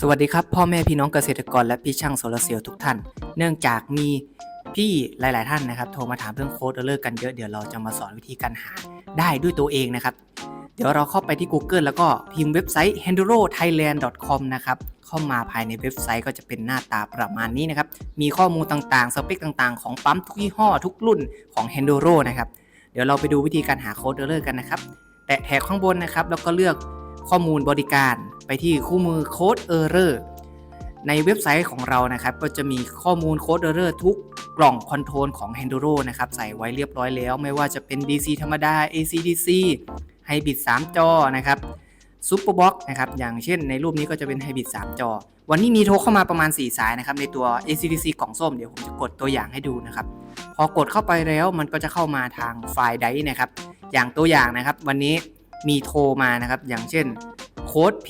สวัสดีครับพ่อแม่พี่น้องเกษตรกรและพี่ช่างโซลาร์เซลล์ทุกท่าน เนื่องจากมีพี่หลาย ๆ ท่านนะครับโทรมาถามเรื่องโค้ดเออร์เลอร์กันเยอะเดี๋ยวเราจะมาสอนวิธีการหาได้ด้วยตัวเองนะครับ เดี๋ยวเราเข้าไปที่ Google แล้วก็พิมพ์เว็บไซต์ h e n d u r o thailand com นะครับเข้ามาภายในเว็บไซต์ก็จะเป็นหน้าตาประมาณนี้นะครับ มีข้อมูลต่าง ๆ สเปคต่าง ๆ ของปั๊มทุกยี่ห้อทุกรุ่นของ h e n d u r o นะครับเดี๋ยวเราไปดูวิธีการหาโค้ดเออร์เลอร์กันนะครับแตะแถบข้างบนนะครับแล้วก็เลือกข้อมูลบริการ ไปที่คู่มือโค้ดเออร์เรอร์ในเว็บไซต์ของเรานะครับ ก็จะมีข้อมูลโค้ดเออร์เรอร์ทุกกล่องคอนโทรลของ h e n d u r o นะครับ ใส่ไว้เรียบร้อยแล้ว ไม่ว่าจะเป็น DC ธรรมดา AC DC Hybrid 3จอนะครับ Super Box นะครับ อย่างเช่นในรูปนี้ก็จะเป็น Hybrid 3จอ วันนี้มีโทรเข้ามาประมาณ 4 สายนะครับ ในตัว AC DC กล่องส้ม เดี๋ยวผมจะกดตัวอย่างให้ดูนะครับ พอกดเข้าไปแล้วมันก็จะเข้ามาทางไฟล์ไดนะครับ อย่างตัวอย่างนะครับ วันนี้มีโทรมานะครับ อย่างเช่น ค้ด p